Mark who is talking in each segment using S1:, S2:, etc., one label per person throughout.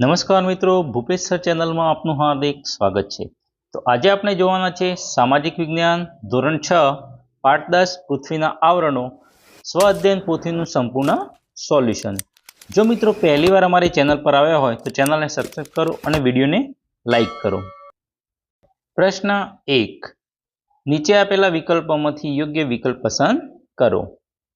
S1: નમસ્કાર મિત્રો, ભૂપેશ સર ચેનલમાં આપનું હાર્દિક સ્વાગત છે. તો આજે આપણે જોવાના છે સામાજિક વિજ્ઞાન ધોરણ છ, પાઠ દસ, પૃથ્વીના આવરણો. સ્વ અધ્યયન પોથીનું સંપૂર્ણ સોલ્યુશન. જો મિત્રો પહેલીવાર અમારી ચેનલ પર આવ્યા હોય, તો ચેનલને સબસ્ક્રાઈબ કરો અને વિડીયોને લાઈક કરો. પ્રશ્ન એક. નીચે આપેલા વિકલ્પોમાંથી યોગ્ય વિકલ્પ પસંદ કરો.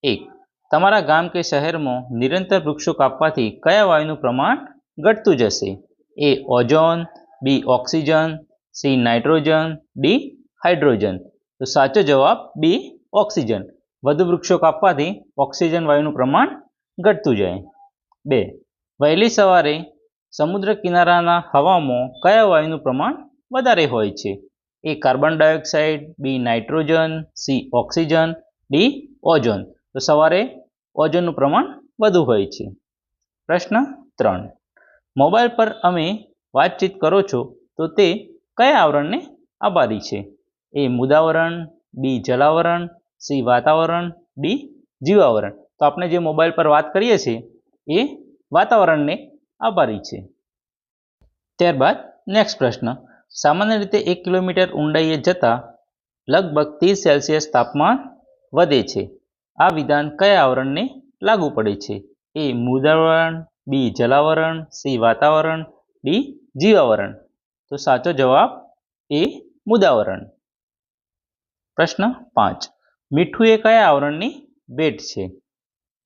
S1: એક. તમારા ગામ કે શહેરમાં નિરંતર વૃક્ષો કાપવાથી કયા વાયુનું પ્રમાણ ઘટતું જશે. A ozone, B oxygen, C nitrogen, D hydrogen. તો સાચો જવાબ બી ઓક્સિજન. વધુ વૃક્ષો કાપવાથી ઓક્સિજન વાયુનું પ્રમાણ ઘટતું જાય. બે. વહેલી સવારે સમુદ્ર કિનારાના હવામાં કયા વાયુનું પ્રમાણ વધારે હોય છે? A carbon dioxide, B nitrogen, C oxygen, D ozone. તો સવારે ઓઝોનનું પ્રમાણ વધુ હોય છે. પ્રશ્ન ત્રણ. મોબાઈલ પર અમે વાતચીત કરો છો, તો તે કયા આવરણને આભારી છે? એ મુદાવરણ બી જલાવરણ, સી વાતાવરણ, ડી જીવાવરણ. તો આપણે જે મોબાઈલ પર વાત કરીએ છીએ, એ વાતાવરણને આભારી છે. ત્યારબાદ નેક્સ્ટ પ્રશ્ન. સામાન્ય રીતે એક કિલોમીટર ઊંડાઈએ જતાં લગભગ ત્રીસ સેલ્સિયસ તાપમાન વધે છે. આ વિધાન કયા આવરણને લાગુ પડે છે? એ મુદાવરણ બી જલાવરણ, સી વાતાવરણ, ડી જીવાવરણ. તો સાચો જવાબ એ મુદાવરણ. પ્રશ્ન પાંચ. મીઠું એ કયા આવરણની ભેટ છે?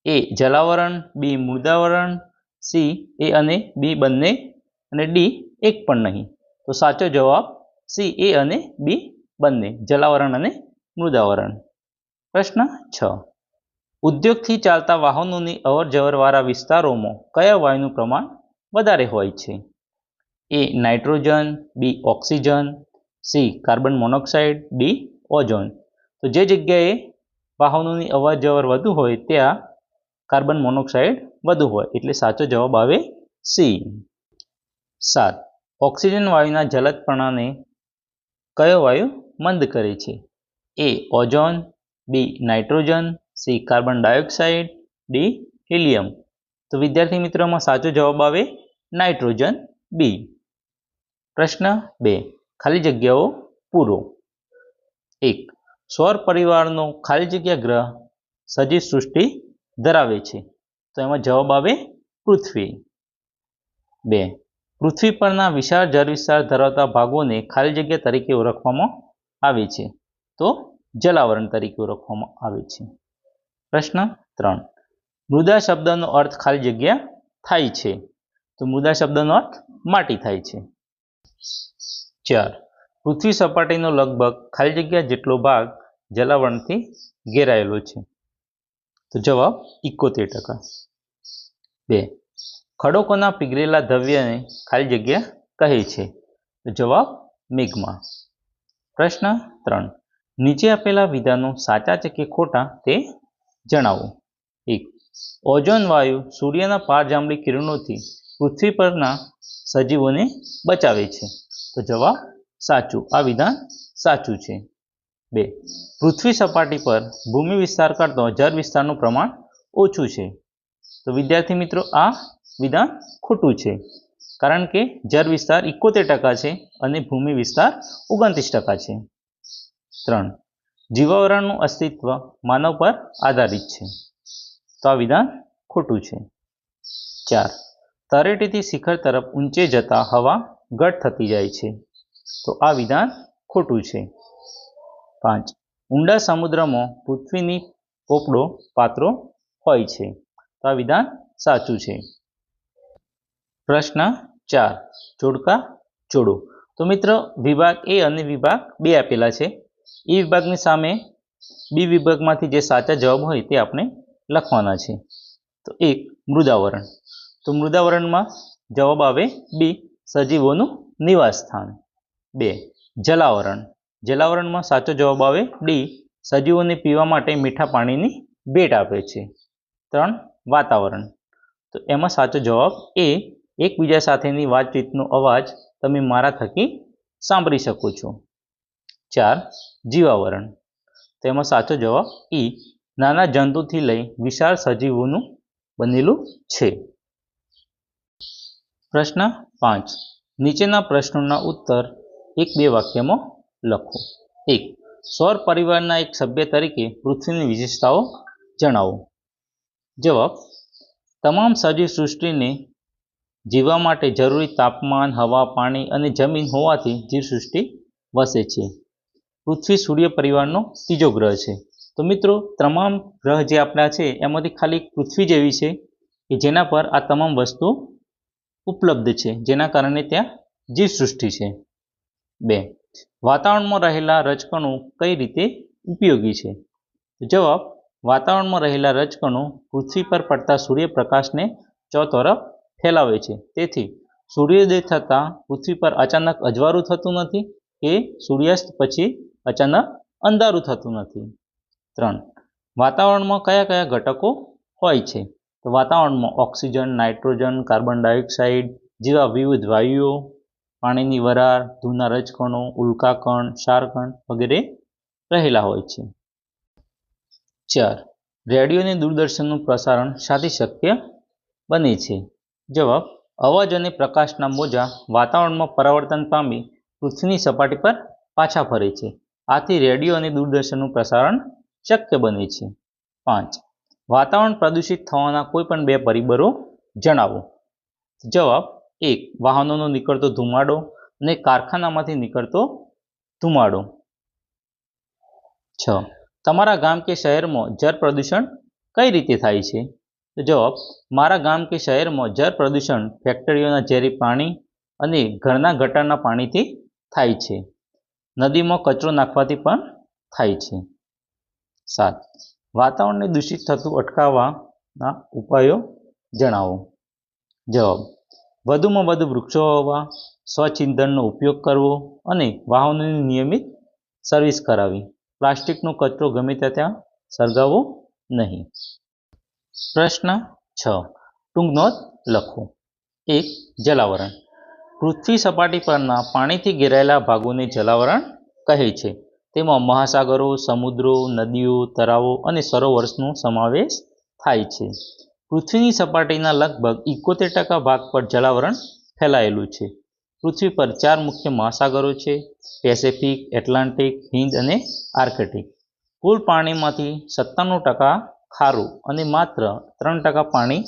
S1: એ જલાવરણ, બી મૃદાવરણ, સી એ અને બી બંને, અને ડી એક પણ નહીં. તો સાચો જવાબ સી એ અને બી બંને, જલાવરણ અને મૃદાવરણ. પ્રશ્ન છ. ઉદ્યોગથી ચાલતા વાહનોની અવરજવરવાળા વિસ્તારોમાં કયા વાયુનું પ્રમાણ વધારે હોય છે? A nitrogen, B oxygen, C carbon monoxide, D ozone. તો જે જગ્યાએ વાહનોની અવરજવર વધુ હોય, ત્યાં કાર્બન મોનોક્સાઇડ વધુ હોય. એટલે સાચો જવાબ આવે સી. સાત. ઓક્સિજન વાયુના જલદપણાને કયો વાયુ મંદ કરે છે? A ozone, B nitrogen C, carbon dioxide, D, helium. તો વિદ્યાર્થી મિત્રોમાં સાચો જવાબ આવે નાઇટ્રોજન બી. પ્રશ્ન બે. ખાલી જગ્યાઓ પૂરો. એક. સૌર પરિવારનો ખાલી જગ્યા ગ્રહ સજીવ સૃષ્ટિ ધરાવે છે. તો એમાં જવાબ આવે પૃથ્વી. બે. પૃથ્વી પરના વિશાળ જળ વિસ્તાર ધરાવતા ભાગોને ખાલી જગ્યા તરીકે ઓળખવામાં આવે છે. તો જલાવરણ તરીકે ઓળખવામાં આવે છે. પ્રશ્ન ત્રણ. મૃદા શબ્દનો અર્થ ખાલી જગ્યા થાય છે. તો મૃદા શબ્દનો અર્થ માટી થાય છે. ચાર. પૃથ્વી સપાટીનો લગભગ ખાલી જગ્યા જેટલો ભાગ જલાવણથી ઘેરાયેલો છે. તો જવાબ ઇકોતેર ટકા. બે. ખડકોના પીગળેલા દ્રવ્યને ખાલી જગ્યા કહે છે. તો જવાબ મેઘમાં પ્રશ્ન ત્રણ. નીચે આપેલા વિધાનો સાચા છે કે ખોટા તે જણાવો. એક, ઓઝોન વાયુ સૂર્યના પારજાંબળી કિરણોથી પૃથ્વી પરના સજીવોને બચાવે છે. તો જવાબ સાચું. આ વિધાન સાચું છે. બે, પૃથ્વી સપાટી પર ભૂમિ વિસ્તાર કરતો જળ વિસ્તારનું પ્રમાણ ઓછું છે. તો વિદ્યાર્થી મિત્રો, આ વિધાન ખોટું છે. કારણ કે જળ વિસ્તાર ઇકોતેર ટકા છે અને ભૂમિ વિસ્તાર ઓગણત્રીસ ટકા છે. ત્રણ જીવાવરણનું અસ્તિત્વ માનવ પર આધારિત છે. તો આ વિધાન ખોટું છે. ચાર. તરેટીથી શિખર તરફ ઊંચે જતા હવા ઘટ થતી જાય છે. તો આ વિધાન ખોટું છે. પાંચ. ઊંડા સમુદ્રમાં પૃથ્વીની પોપડો પાત્રો હોય છે. તો આ વિધાન સાચું છે. પ્રશ્ન ચાર. જોડકા જોડો. તો મિત્ર, વિભાગ એ અને વિભાગ બે આપેલા છે. એ વિભાગની સામે બી વિભાગમાંથી જે સાચા જવાબ હોય તે આપણે લખવાના છે. તો એક, મૃદાવરણ. તો મૃદાવરણમાં જવાબ આવે બી, સજીવોનું નિવાસ સ્થાન. બે, જલાવરણ. જલાવરણમાં સાચો જવાબ આવે ડી, સજીવોને પીવા માટે મીઠા પાણીની ભેટ આપે છે. ત્રણ, વાતાવરણ. તો એમાં સાચો જવાબ એ, એકબીજા સાથેની વાતચીતનો અવાજ તમે મારા થકી સાંભળી શકો છો. ચાર જીવાવરણ. તેમાં સાચો જવાબ ઈ. નાના જંતુથી લઈ વિશાળ સજીવોનું બનેલું છે. પ્રશ્ન પાંચ. નીચેના પ્રશ્નોના ઉત્તર એક બે વાક્યમાં લખો. એક. સૌર પરિવારના એક સભ્ય તરીકે પૃથ્વીની વિશેષતાઓ જણાવો. જવાબ. તમામ સજીવ સૃષ્ટિને જીવવા માટે જરૂરી તાપમાન, હવા, પાણી અને જમીન હોવાથી જીવસૃષ્ટિ વસે છે. પૃથ્વી સૂર્ય પરિવારનો ત્રીજો ગ્રહ છે. તો મિત્રો, તમામ ગ્રહ જે આપણા છે, એમાંથી ખાલી પૃથ્વી જ એવી છે કે જેના પર આ તમામ વસ્તુ ઉપલબ્ધ છે, જેના કારણે ત્યાં જીવસૃષ્ટિ છે. બે, વાતાવરણમાં રહેલા રજકણો કઈ રીતે ઉપયોગી છે? જવાબ, વાતાવરણમાં રહેલા રજકણો પૃથ્વી પર પડતા સૂર્યપ્રકાશને ચોતરફ ફેલાવે છે. તેથી, સૂર્યોદય થતાં પૃથ્વી પર અચાનક અજવાળું થતું નથી કે સૂર્યાસ્ત પછી અચાનક અંધારું થતું નથી. ત્રણ. વાતાવરણમાં કયા કયા ઘટકો હોય છે? તો વાતાવરણમાં ઓક્સિજન, નાઇટ્રોજન, કાર્બન ડાયોક્સાઇડ જેવા વિવિધ વાયુઓ, પાણીની વરાળ ધૂના રજકણો, ઉલ્કાકણ, ક્ષારકણ વગેરે રહેલા હોય છે. ચાર. રેડિયો અને દૂરદર્શનનું પ્રસારણ સાથે શક્ય બને છે. જવાબ. અવાજ અને પ્રકાશના મોજા વાતાવરણમાં પરાવર્તન પામી પૃથ્વીની સપાટી પર પાછા ફરે છે. આથી રેડિયો અને દૂરદર્શનનું પ્રસારણ શક્ય બને છે. પાંચ. વાતાવરણ પ્રદૂષિત થવાના કોઈ પણ બે પરિબળો જણાવો. જવાબ, એક, વાહનોનો નીકળતો ધુમાડો અને કારખાનામાંથી નીકળતો ધુમાડો. છ. તમારા ગામ કે શહેરમાં જળ પ્રદૂષણ કઈ રીતે થાય છે? જવાબ, મારા ગામ કે શહેરમાં જળ પ્રદૂષણ ફેક્ટરીઓના ઝેરી પાણી અને ઘરના ગટરના પાણીથી થાય છે. નદીમાં કચરો નાખવાથી પણ થાય છે. સાત, વાતાવરણને દૂષિત થતું અટકાવવાના ઉપાયો જણાવો. જવાબ, વધુમાં વધુ વૃક્ષો વાવવા સ્વચ્છ ઇંધણનો ઉપયોગ કરવો અને વાહનોની નિયમિત સર્વિસ કરાવી. પ્લાસ્ટિકનો કચરો ગમે ત્યાં ત્યાં સળગાવવો નહીં. પ્રશ્ન છ ટૂંક નોંધ લખો. એક, જલાવરણ. પૃથ્વી સપાટી પરના પાણીથી ઘેરાયેલા ભાગોને જલાવરણ કહે છે. તેમાં મહાસાગરો, સમુદ્રો, નદીઓ, તળાવો અને સરોવર્સનો સમાવેશ થાય છે. પૃથ્વીની સપાટીના લગભગ ઇકોતેર ટકા ભાગ પર જલાવરણ ફેલાયેલું છે. પૃથ્વી પર ચાર મુખ્ય મહાસાગરો છે, પેસેફિક, એટલાન્ટિક, હિન્દ અને આર્કટિક. કુલ પાણીમાંથી સત્તાણું ટકા ખારું અને માત્ર ત્રણ ટકા પાણી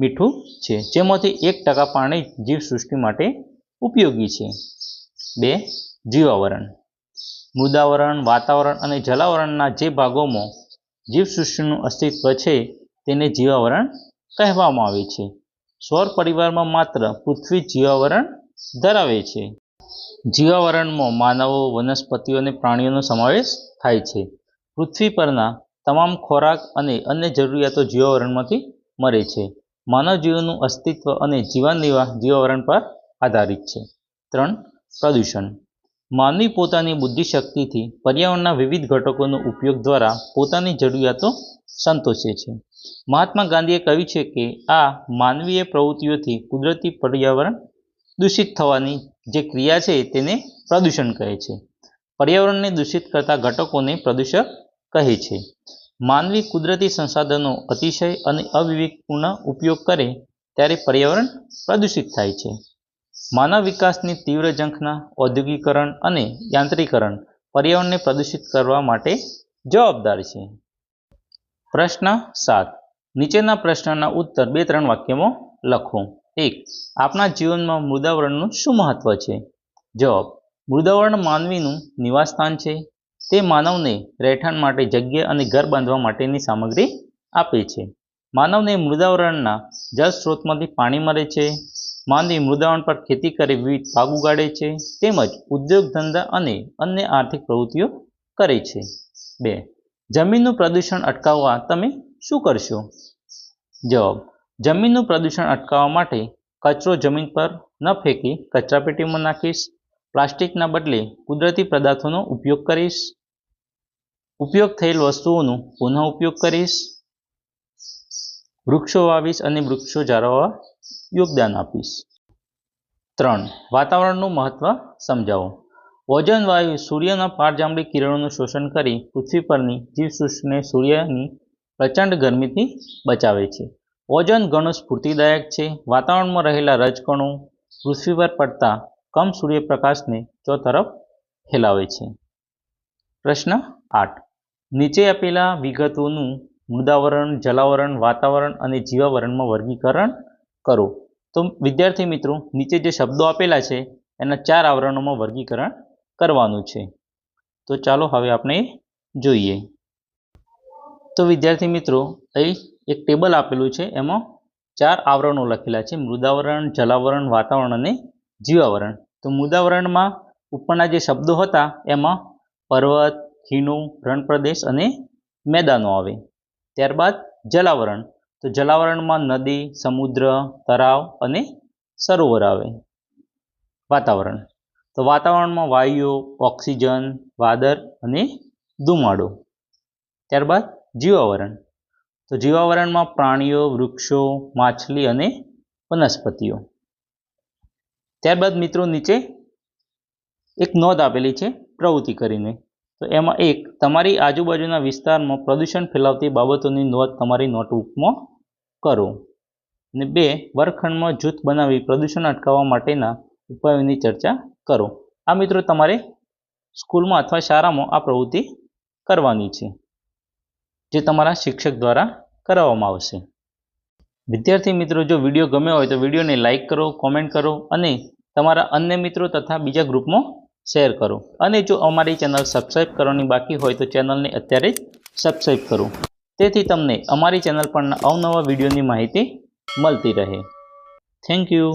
S1: મીઠું છે, જેમાંથી એક ટકા પાણી જીવસૃષ્ટિ માટે ઉપયોગી છે. બે, જીવાવરણ. મૃદાવરણ, વાતાવરણ અને જલાવરણના જે ભાગોમાં જીવસૃષ્ટિનું અસ્તિત્વ છે, તેને જીવાવરણ કહેવામાં આવે છે. સૌર પરિવારમાં માત્ર પૃથ્વી જીવાવરણ ધરાવે છે. જીવાવરણમાં માનવો, વનસ્પતિઓ અને પ્રાણીઓનો સમાવેશ થાય છે. પૃથ્વી પરના તમામ ખોરાક અને અન્ય જરૂરિયાતો જીવાવરણમાંથી મળે છે. માનવ જીવનનું અસ્તિત્વ અને જીવન નિર્વાહ જીવાવરણ પર આધારિત છે. ત્રણ, પ્રદૂષણ. માનવી પોતાની બુદ્ધિશક્તિથી પર્યાવરણના વિવિધ ઘટકોનો ઉપયોગ દ્વારા પોતાની જરૂરિયાતો સંતોષે છે. મહાત્મા ગાંધીએ કહ્યું છે કે, આ માનવીય પ્રવૃત્તિઓથી કુદરતી પર્યાવરણ દૂષિત થવાની જે ક્રિયા છે તેને પ્રદૂષણ કહે છે. પર્યાવરણને દૂષિત કરતા ઘટકોને પ્રદૂષક કહે છે. માનવી કુદરતી સંસાધનો અતિશય અને અવિવેકપૂર્ણ ઉપયોગ કરે ત્યારે પર્યાવરણ પ્રદૂષિત થાય છે. માનવ વિકાસની તીવ્ર ઝંખના ઔદ્યોગિકરણ અને યાંત્રિકરણ પર્યાવરણને પ્રદૂષિત કરવા માટે જવાબદાર છે. પ્રશ્ન સાત. નીચેના પ્રશ્નના ઉત્તર બે ત્રણ વાક્યમાં લખો. એક. આપણા જીવનમાં મૃદાવરણનું શું મહત્વ છે? જવાબ. મૃદાવરણ માનવીનું નિવાસસ્થાન છે. તે માનવને રહેઠાણ માટે, જગ્યા અને ઘર બાંધવા માટેની સામગ્રી આપે છે. માનવને મૃદાવરણના જળ સ્ત્રોતમાંથી પાણી મળે છે. માનવી મૃદાવરણ પર ખેતી કરી વિવિધ પાક ઉગાડે છે. તેમજ ઉદ્યોગ, ધંધા અને અન્ય આર્થિક પ્રવૃત્તિઓ કરે છે. બે, જમીનનું પ્રદૂષણ અટકાવવા તમે શું કરશો? જવાબ, જમીનનું પ્રદૂષણ અટકાવવા માટે કચરો જમીન પર ન ફેંકી કચરાપેટીમાં નાખીશ. પ્લાસ્ટિકના બદલે કુદરતી પદાર્થોનો ઉપયોગ કરીશ. ઉપયોગ થયેલ વસ્તુઓનો પુનઃ ઉપયોગ કરીશ. વૃક્ષો વાવીશ અને વૃક્ષો જાળવવા યોગદાન આપીશ. ત્રણ, વાતાવરણનું મહત્વ સમજાવો. ઓઝોન વાયુ, સૂર્યના પારજાંબી કિરણોનું શોષણ કરી પૃથ્વી પરની જીવસૃષ્ટિને સૂર્યની પ્રચંડ ગરમીથી બચાવે છે. ઓઝોન ઘણું સ્ફૂર્તિદાયક છે. વાતાવરણમાં રહેલા રજકણો પૃથ્વી પર પડતા કમ સૂર્યપ્રકાશને ચોતરફ ફેલાવે છે? પ્રશ્ન આઠ. નીચે આપેલા વિગતોનું મૃદાવરણ જલાવરણ, વાતાવરણ અને જીવાવરણમાં વર્ગીકરણ કરો. તો વિદ્યાર્થી મિત્રો, નીચે જે શબ્દો આપેલા છે, એના ચાર આવરણોમાં વર્ગીકરણ કરવાનું છે. તો ચાલો હવે આપણે જોઈએ. તો વિદ્યાર્થી મિત્રો, અહીં એક ટેબલ આપેલું છે, એમાં ચાર આવરણો લખેલા છે. મૃદાવરણ જલાવરણ, વાતાવરણ અને જીવાવરણ. તો મૃદાવરણમાં ઉપરના જે શબ્દો હતા, એમાં પર્વત, ખીણું, રણપ્રદેશ અને મેદાનો આવે. ત્યારબાદ જલાવરણ. તો જલાવરણમાં નદી, સમુદ્ર, તળાવ અને સરોવર આવે. વાતાવરણ. તો વાતાવરણમાં વાયુઓ ઓક્સિજન, વાદળ અને ધુમાડો. ત્યારબાદ જીવાવરણ. તો જીવાવરણમાં પ્રાણીઓ, વૃક્ષો, માછલી અને વનસ્પતિઓ. ત્યારબાદ મિત્રો નીચે એક નોંધ આપેલી છે પ્રવૃત્તિ કરીને. તો એમાં એક, તમારી આજુબાજુના વિસ્તારમાં પ્રદૂષણ ફેલાવતી બાબતોની નોંધ તમારી નોટબુકમાં કરો. અને બે, વર્ગખંડમાં જૂથ બનાવી પ્રદૂષણ અટકાવવા માટેના ઉપાયોની ચર્ચા કરો. આ મિત્રો તમારે સ્કૂલમાં અથવા શાળામાં આ પ્રવૃત્તિ કરવાની છે, જે તમારા શિક્ષક દ્વારા કરાવવામાં આવશે. વિદ્યાર્થી મિત્રો, જો વીડિયો ગમ્યો હોય તો વિડીયોને લાઇક કરો, કોમેન્ટ કરો અને તમારા અન્ય મિત્રો તથા બીજા ગ્રુપમાં શેર કરો. અને જો અમારી ચેનલ સબસ્ક્રાઈબ કરવાની બાકી હોય તો ચેનલને અત્યારે જ સબસ્ક્રાઈબ કરો. તેથી તમને અમારી ચેનલ પરના અવનવા વિડીયોની માહિતી મળતી રહે. Thank you.